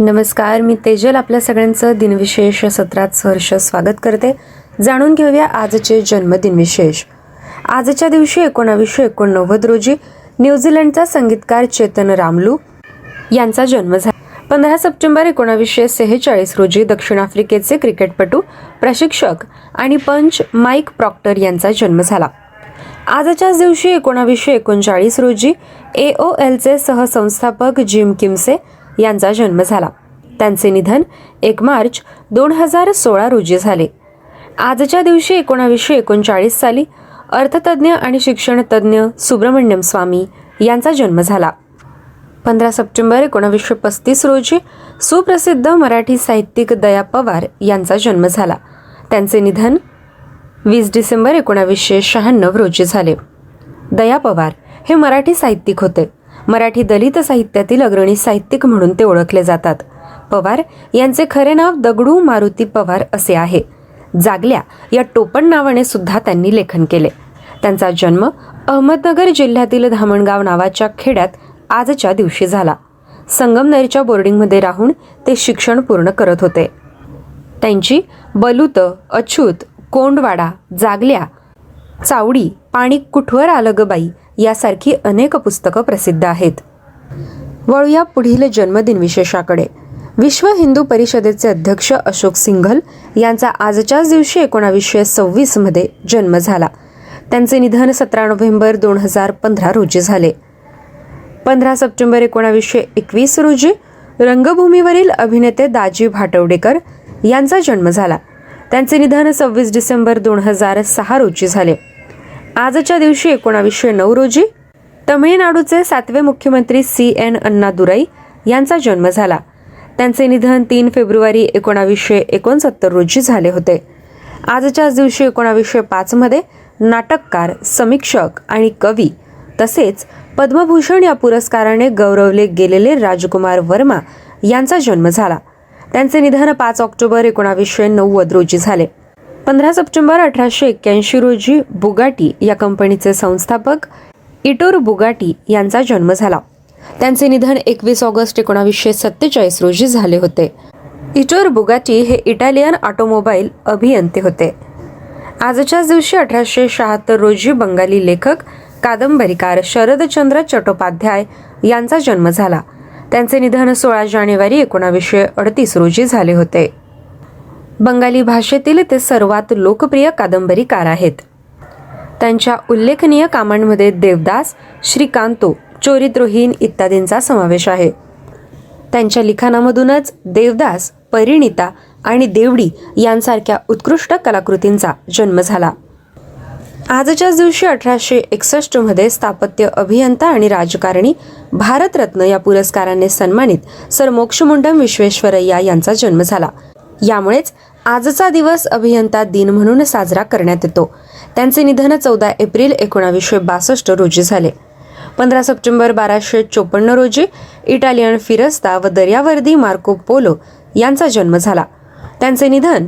नमस्कार मी तेजल आपल्या सगळ्यांचं दिनविशेष सत्रात सहर्ष स्वागत करते. जाणून घेऊया आजचे जन्मदिन विशेष आजच्या दिवशी एकोणावीसशे एकोणनव्वद रोजी न्यूझीलंडचा संगीतकार चेतन रामलू यांचा जन्म झाला. पंधरा सप्टेंबर एकोणावीसशे सेहेचाळीस रोजी दक्षिण आफ्रिकेचे क्रिकेटपटू प्रशिक्षक आणि पंच माईक प्रॉक्टर यांचा जन्म झाला. आजच्याच दिवशी एकोणावीसशे एकोणचाळीस रोजी ए ओ एलचे सहसंस्थापक जिम किमसे यांचा जन्म झाला. त्यांचे निधन एक मार्च दोन हजार सोळा रोजी झाले. आजच्या दिवशी एकोणावीसशे एकोणचाळीस साली अर्थतज्ज्ञ आणि शिक्षणतज्ज्ञ सुब्रमण्यम स्वामी यांचा जन्म झाला. पंधरा सप्टेंबर एकोणावीसशे पस्तीस रोजी सुप्रसिद्ध मराठी साहित्यिक दया पवार यांचा जन्म झाला. त्यांचे निधन वीस डिसेंबर एकोणावीसशे शहाण्णव रोजी झाले. दया पवार हे मराठी साहित्यिक होते. मराठी दलित साहित्यातील अग्रणी साहित्यिक म्हणून ते ओळखले जातात. पवार यांचे खरे नाव दगडू मारुती पवार असे आहे. जागल्या या टोपण नावाने सुद्धा त्यांनी लेखन केले. त्यांचा जन्म अहमदनगर जिल्ह्यातील धामणगाव नावाच्या खेड्यात आजच्या दिवशी झाला. संगमनेरच्या बोर्डिंगमध्ये राहून ते शिक्षण पूर्ण करत होते. त्यांची बलूत अछूत कोंडवाडा जागल्या चावडी पाणी कुठवर आलं ग बाई? यासारखी अनेक पुस्तकं प्रसिद्ध आहेत. वळूया पुढील जन्मदिन विशेषाकडे. विश्व हिंदू परिषदेचे अध्यक्ष अशोक सिंघल यांचा आजच्याच दिवशी एकोणावीसशे सव्वीसमध्ये जन्म झाला. त्यांचे निधन सतरा नोव्हेंबर दोन हजार पंधरा रोजी झाले. पंधरा सप्टेंबर एकोणावीसशे एकवीस रोजी रंगभूमीवरील अभिनेते दाजी भाटवडेकर यांचा जन्म झाला. त्यांचे निधन सव्वीस डिसेंबर दोन हजार सहा रोजी झाले. आजच्या दिवशी एकोणावीसशे नऊ रोजी तमिळनाडूचे सातवे मुख्यमंत्री सी एन अण्णादुराई यांचा जन्म झाला. त्यांचे निधन तीन फेब्रुवारी एकोणावीसशे एकोणसत्तर रोजी झाले होते. आजच्याच दिवशी एकोणावीसशे पाचमध्ये नाटककार समीक्षक आणि कवी तसेच पद्मभूषण या पुरस्काराने गौरवले गेलेले राजकुमार वर्मा यांचा जन्म झाला. त्यांचे निधन पाच ऑक्टोबर एकोणावीसशे नव्वद रोजी झाले. पंधरा सप्टेंबर अठराशे एक्क्याऐंशी रोजी बुगाटी या कंपनीचे संस्थापक इटोर बुगाटी यांचा जन्म झाला. त्यांचे निधन एकवीस ऑगस्ट एकोणावीसशे सत्तेचाळीस रोजी झाले होते. इटोर बुगाटी हे इटालियन ऑटोमोबाईल अभियंते होते. आजच्याच दिवशी अठराशे शहात्तर रोजी बंगाली लेखक कादंबरीकार शरदचंद्र चट्टोपाध्याय यांचा जन्म झाला. त्यांचे निधन सोळा जानेवारी एकोणावीसशे अडतीस रोजी झाले होते. बंगाली भाषेतील ते सर्वात लोकप्रिय कादंबरीकार आहेत. त्यांच्या उल्लेखनीय कामांमध्ये देवदास श्रीकांतो चोरित्रोहीन इत्यादींचा समावेश आहे. त्यांच्या लिखाणामधूनच देवदास परिणिता आणि देवडी यांसारख्या उत्कृष्ट कलाकृतींचा जन्म झाला. आजच्याच दिवशी अठराशे एकसष्टमध्ये स्थापत्य अभियंता आणि राजकारणी भारतरत्न या पुरस्काराने सन्मानित सर मोक्षमुंडम विश्वेश्वरय्या यांचा जन्म झाला. यामुळेच आजचा दिवस अभियंता दिन म्हणून साजरा करण्यात येतो. त्यांचे निधन चौदा एप्रिल एकोणावीसशे बासष्ट रोजी झाले. पंधरा सप्टेंबर बाराशे चोपन्न रोजी इटालियन फिरस्ता व दर्यावर्दी मार्को पोलो यांचा जन्म झाला. त्यांचे निधन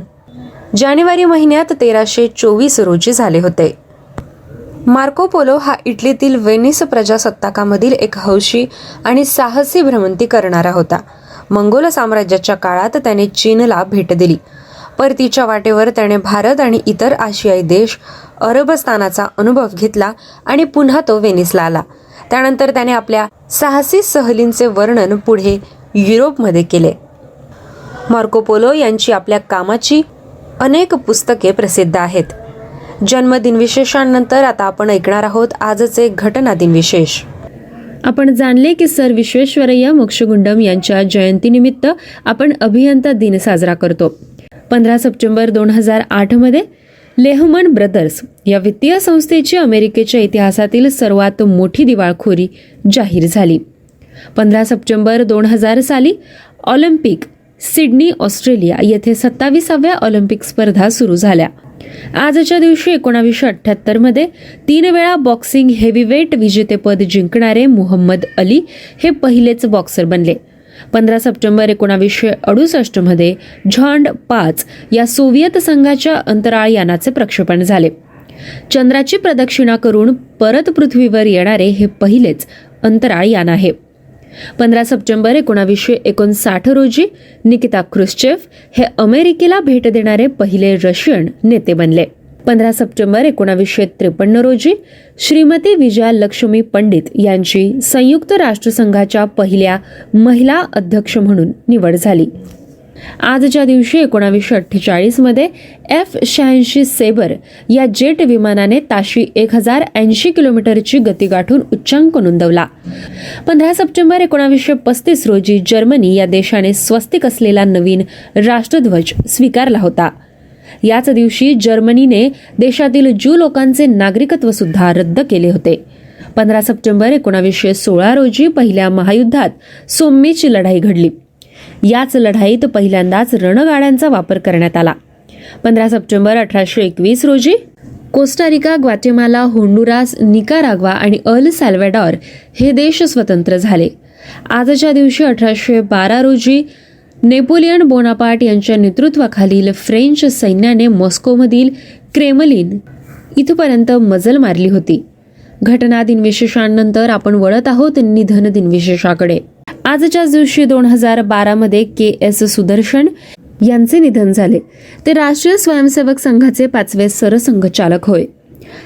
जानेवारी महिन्यात तेराशे चोवीस रोजी झाले होते. मार्को पोलो हा इटलीतील वेनिस प्रजासत्ताकामधील एक हौशी आणि साहसी भ्रमंती करणारा होता. मंगोल साम्राज्याच्या काळात त्याने चीनला भेट दिली. परतीच्या वाटेवर त्याने भारत आणि इतर आशियाई देश अरबस्थानाचा अनुभव घेतला आणि पुन्हा तो वेनिसला आला त्यानंतर त्याने आपल्या साहसी सहलींचे वर्णन पुढे युरोपमध्ये केले. मार्कोपोलो यांची आपल्या कामाची अनेक पुस्तके प्रसिद्ध आहेत. जन्मदिन विशेषांनंतर आता आपण ऐकणार आहोत आजचे घटना दिन विशेष. आपण जाणले की सर विश्वेश्वरय्या मोक्षगुंडम यांच्या जयंतीनिमित्त आपण अभियंता दिन साजरा करतो. पंधरा सप्टेंबर दोन हजार आठमध्ये लेहमन ब्रदर्स या वित्तीय संस्थेची अमेरिकेच्या इतिहासातील सर्वात मोठी दिवाळखोरी जाहीर झाली. पंधरा सप्टेंबर दोन हजार साली ऑलिम्पिक सिडनी ऑस्ट्रेलिया येथे सत्तावीसाव्या ऑलिम्पिक स्पर्धा सुरू झाल्या. आजच्या दिवशी एकोणावीसशे अठ्ठ्याहत्तरमध्ये तीन वेळा बॉक्सिंग हेवीवेट विजेतेपद जिंकणारे मुहम्मद अली हे पहिलेच बॉक्सर बनले. पंधरा सप्टेंबर एकोणावीसशे अडुसष्टमध्ये झॉन्ड पाच या सोव्हिएत संघाच्या अंतराळ यानाचे प्रक्षेपण झाले. चंद्राची प्रदक्षिणा करून परत पृथ्वीवर येणारे हे पहिलेच अंतराळ यान आहे. पंधरा सप्टेंबर एकोणावीसशे एकोणसाठ रोजी निकिता क्रुश्चेफ हे अमेरिकेला भेट देणारे पहिले रशियन नेते बनले. पंधरा सप्टेंबर एकोणावीसशे त्रेपन्न रोजी श्रीमती विजया लक्ष्मी पंडित यांची संयुक्त राष्ट्रसंघाच्या पहिल्या महिला अध्यक्ष म्हणून निवड झाली. आजच्या दिवशी एकोणावीसशे अठ्ठेचाळीसमध्ये एफ शहाऐंशी सेबर या जेट विमानाने ताशी एक हजार ऐंशी किलोमीटरची गती गाठून उच्चांक नोंदवला. पंधरा सप्टेंबर एकोणावीसशे पस्तीस रोजी जर्मनी या देशाने स्वस्तिक असलेला नवीन राष्ट्रध्वज स्वीकारला होता. याच दिवशी जर्मनीने देशातील ज्यू लोकांचे नागरिकत्व सुद्धा रद्द केले होते. पंधरा सप्टेंबर एकोणावीसशे सोळा रोजी पहिल्या महायुद्धात सोम्मीची लढाई घडली. याच लढाईत पहिल्यांदाच रणगाड्यांचा वापर करण्यात आला. पंधरा सप्टेंबर अठराशे एकवीस रोजी कोस्टारिका ग्वाटेमाला होंडुरास निकाराग्वा आणि अल सॅल्वेडॉर हे देश स्वतंत्र झाले. आजच्या दिवशी अठराशे बारा रोजी नेपोलियन बोनापार्ट यांच्या नेतृत्वाखालील फ्रेंच सैन्याने मॉस्कोमधील क्रेमलिन इथपर्यंत मजल मारली होती. घटना दिनविशेषांनंतर आपण वळत आहोत निधन दिनविशेषाकडे आजच्याच दिवशी दोन हजार बारामध्ये के एस सुदर्शन यांचे निधन झाले. ते राष्ट्रीय स्वयंसेवक संघाचे पाचवे सरसंघचालक होय.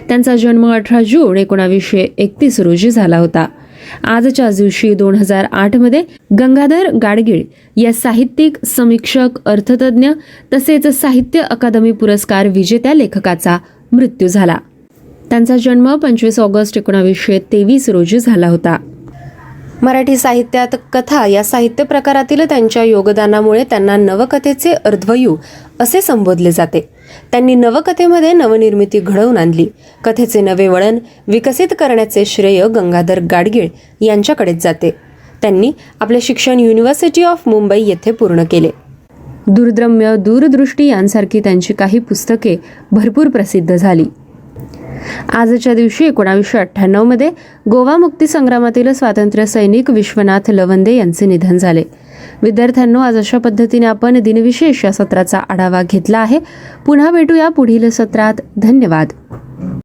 त्यांचा जन्म अठरा जून एकोणावीसशे एकतीस रोजी झाला होता. आजच्याच दिवशी दोन हजार आठमध्ये गंगाधर गाडगीळ या साहित्यिक समीक्षक अर्थतज्ञ तसेच साहित्य अकादमी पुरस्कार विजेत्या लेखकाचा मृत्यू झाला. त्यांचा जन्म पंचवीस ऑगस्ट एकोणावीसशे तेवीस रोजी झाला होता. मराठी साहित्यात कथा या साहित्य प्रकारातील त्यांच्या योगदानामुळे त्यांना नवकथेचे अर्धवयू असे संबोधले जाते. त्यांनी नवकथेमध्ये नवनिर्मिती घडवून आणली. कथेचे नवे वळण विकसित करण्याचे श्रेय गंगाधर गाडगीळ यांच्याकडेच जाते. त्यांनी आपले शिक्षण युनिव्हर्सिटी ऑफ मुंबई येथे पूर्ण केले. दुर्द्रम्य दूरदृष्टी यांसारखी त्यांची काही पुस्तके भरपूर प्रसिद्ध झाली. आजच्या दिवशी एकोणावीसशे अठ्ठ्याण्णवमध्ये गोवा मुक्ती संग्रामातील स्वातंत्र्य सैनिक विश्वनाथ लवंदे यांचे निधन झाले. विद्यार्थ्यांनो आज अशा पद्धतीने आपण दिनविशेष या सत्राचा आढावा घेतला आहे. पुन्हा भेटूया पुढील सत्रात. धन्यवाद.